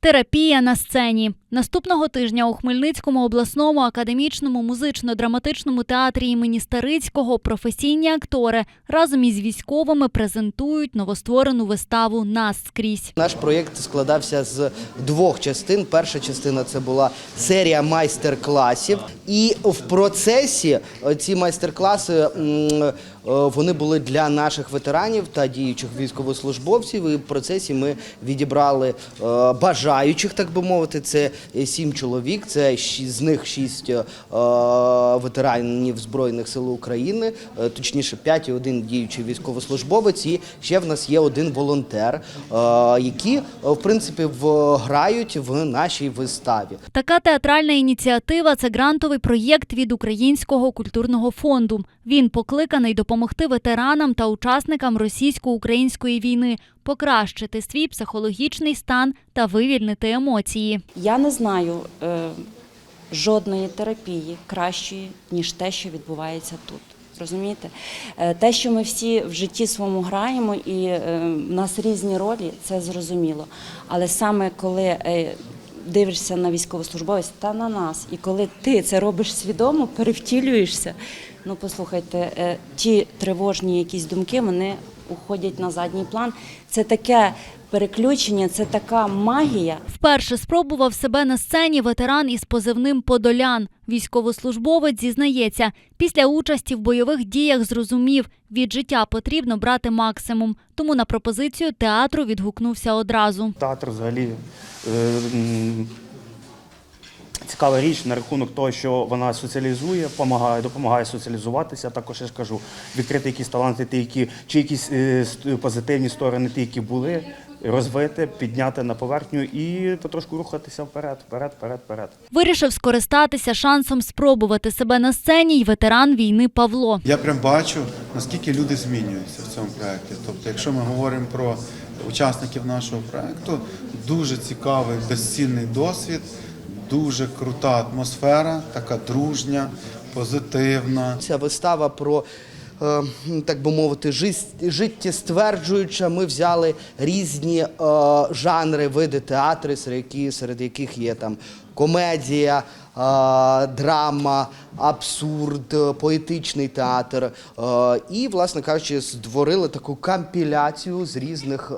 Терапія на сцені наступного тижня у Хмельницькому обласному академічному музично-драматичному театрі імені Старицького професійні актори разом із військовими презентують новостворену виставу Нас скрізь. Наш проєкт складався з двох частин. Перша частина це була серія майстер-класів, і в процесі ці майстер-класи е, вони були для наших ветеранів та діючих військовослужбовців. І в процесі ми відібрали е, бажаючих, так би мовити. Це сім чоловік. Це з них шість е, ветеранів збройних сил України, е, точніше, п'ять і один діючий військовослужбовець. І ще в нас є один волонтер, е, які е, в принципі грають в нашій виставі. Така театральна ініціатива це грантовий проєкт від Українського культурного фонду. Він покликаний допомогти ветеранам та учасникам російсько-української війни покращити свій психологічний стан та вивільнити емоції. Я не знаю е, жодної терапії кращої, ніж те, що відбувається тут. Розумієте? Е, Те, що ми всі в житті своєму граємо, і е, в нас різні ролі, це зрозуміло. Але саме коли е, дивишся на військовослужбовець та на нас, і коли ти це робиш свідомо, перевтілюєшся, ну послухайте, е, ті тривожні якісь думки, вони уходять на задній план. Це таке переключення, це така магія. Вперше спробував себе на сцені ветеран із позивним Подолян. Військовослужбовець зізнається, після участі в бойових діях зрозумів, від життя потрібно брати максимум. Тому на пропозицію театру відгукнувся одразу. Театр взагалі е, цікава річ на рахунок того, що вона соціалізує, допомагає, допомагає соціалізуватися. Також я ж кажу, відкрити якісь таланти, ті, які чи якісь е, позитивні сторони, ті, які були, розвити, підняти на поверхню і потрошку рухатися вперед, вперед, вперед, вперед. Вирішив скористатися шансом спробувати себе на сцені й ветеран війни Павло. Я прям бачу, наскільки люди змінюються в цьому проєкті. Тобто, якщо ми говоримо про учасників нашого проєкту, дуже цікавий, безцінний досвід, дуже крута атмосфера, така дружня, позитивна. Ця вистава про. Е, Так би мовити, життєстверджуюча. Ми взяли різні е, жанри, види театру, серед яких є там комедія, е, драма, абсурд, е, поетичний театр. Е, і, власне кажучи, створили таку компіляцію з різних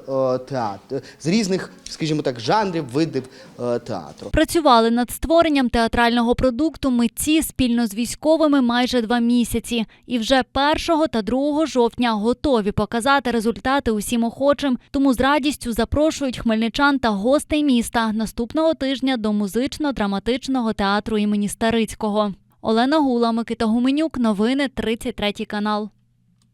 театрів, з різних, скажімо так, жанрів, видів театру. Працювали над створенням театрального продукту митці спільно з військовими майже два місяці. І вже 1 та 2 жовтня готові показати результати усім охочим. Тому з радістю запрошують хмельничан та гостей міста наступного тижня до музично-драматичного театру імені Старицького. Олена Гула, Микита Гуменюк. Новини 33 канал.